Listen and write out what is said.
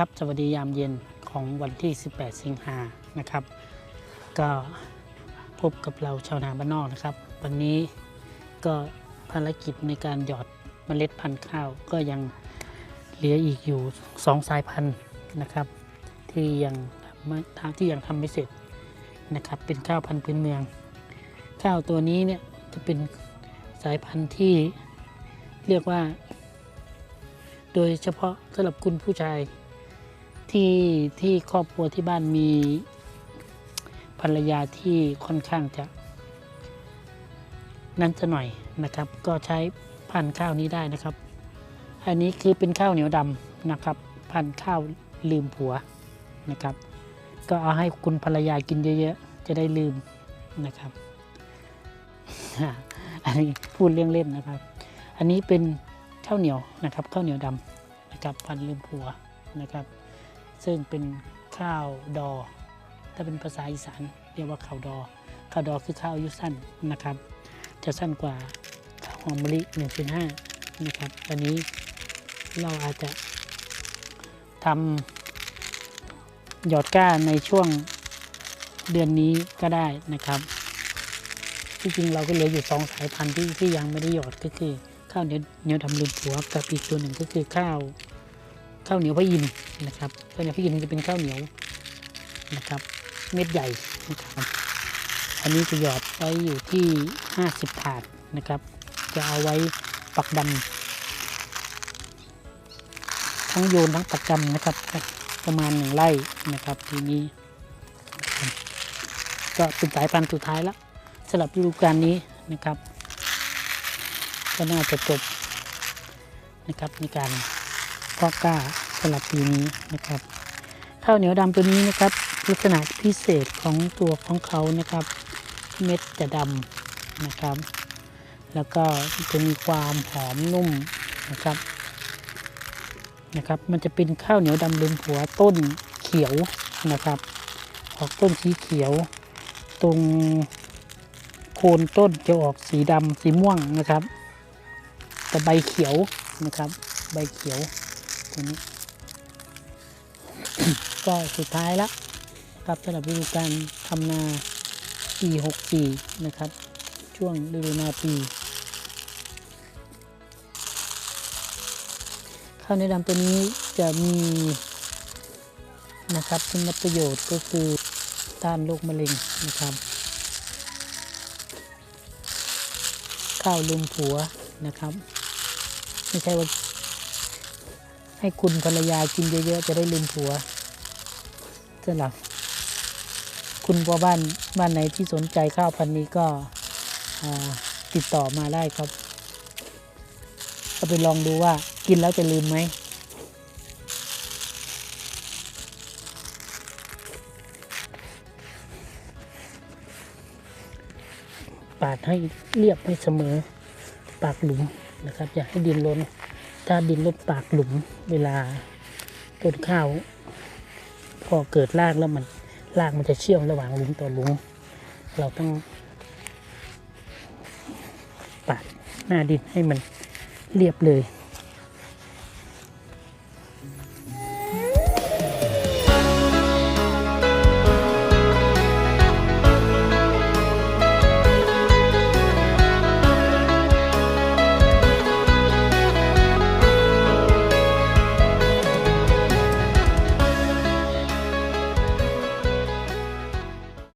ครับสวัสดียามเย็นของวันที่ 18 สิงหานะครับ ก็พบกับเราชาวนาบ้านนอกนะครับ วันนี้ก็ภารกิจในการหยอดเมล็ดพันธุ์ข้าว ก็ยังเหลืออีกอยู่ 2 สายพันธุ์นะครับ ที่ยังทางที่ยังทำไม่เสร็จนะครับ เป็นข้าวพันธุ์พื้นเมือง ข้าวตัวนี้เนี่ยจะเป็นสายพันธุ์ที่เรียกว่า โดยเฉพาะสำหรับคุณผู้ชาย ที่ที่ครอบครัวที่บ้านมีภรรยาที่ค่อนข้างจะ นั้นจะหน่อยนะครับ ก็ใช้พันข้าวนี้ได้นะครับ อันนี้คือเป็นข้าวเหนียวดำนะครับ พันข้าวลืมผัวนะครับ ก็เอาให้คุณภรรยากินเยอะๆ จะได้ลืมนะครับ อันนี้พูดเรื่องเล่นนะครับ อันนี้เป็นข้าวเหนียวนะครับ ข้าวเหนียวดำนะครับ พันลืมผัวนะครับ ซึ่งเป็นข้าวดอ ถ้าเป็นภาษาอีสานเรียกว่าข้าวดอ ข้าวดอคือข้าวอายุสั้นนะครับ จะสั้นกว่าข้าวหอมมะลิ1.5นะครับ อันนี้เราอาจจะทำหยอดก้าในช่วงเดือนนี้ก็ได้นะครับ ที่จริงเราก็เหลืออยู่สองสายพันธุ์ที่ที่ยังไม่ได้หยอดก็คือข้าวเหนียวเหนียวดำลืมผัวกับอีกตัวหนึ่งก็คือข้าว ข้าวเหนียวพระอินทร์นะครับข้าวเหนียวพระอินทร์จะเป็นข้าวเหนียวนะครับ เม็ดใหญ่นะครับอันนี้จะหยอดไว้อยู่ที่ 50 ถาดนะครับ จะเอาไว้ปักดำทั้งโยนทั้งปักดำนะครับ ประมาณหนึ่งไร่นะครับทีนี้ ก็เป็นสายพันธุ์สุดท้ายแล้วสำหรับฤดูกาลนี้นะครับ ก็น่าจะจบนะครับในการ เพาะกล้าสำหรับปีนี้นะครับ ข้าวเหนียวดำตัวนี้นะครับ ลักษณะพิเศษของตัวของเขานะครับ เม็ดจะดำนะครับ แล้วก็จะมีความหอมนุ่มนะครับนะครับ มันจะเป็นข้าวเหนียวดำลืมหัวต้นเขียวนะครับออกต้นสีเขียว ตรงโคนต้นจะออกสีดำสีม่วงนะครับ แต่ใบเขียวนะครับ ใบเขียว ตัวนี้ ก็สุดท้ายแล้วนะครับสำหรับฤดูการทำนาปี 64 นะครับ ช่วงฤดูนาปีข้าวในวดำตัวนี้จะมีนะครับคุณประโยชน์ก็คือต้านโรคมะเร็งนะครับ ข้าวลืมผัวนะครับ ไม่ใช่ว่า ให้คุณภรรยากินเยอะๆ จะได้ลืมผัวสำหรับ คุณพ่อบ้านบ้านไหนที่สนใจข้าวพันธุ์นี้ก็ติดต่อมาได้ครับก็ไปลองดูว่ากินแล้วจะลืมไหมปาดให้เรียบให้เสมอปากหลุมนะครับ อย่าให้ดินล้น ถ้าดินลดปากหลุมเวลาต้นข้าว พอเกิดรากแล้วมันรากมันจะเชื่อมระหว่างหลุมต่อหลุม เราต้องปาดหน้าดินให้มันเรียบเลย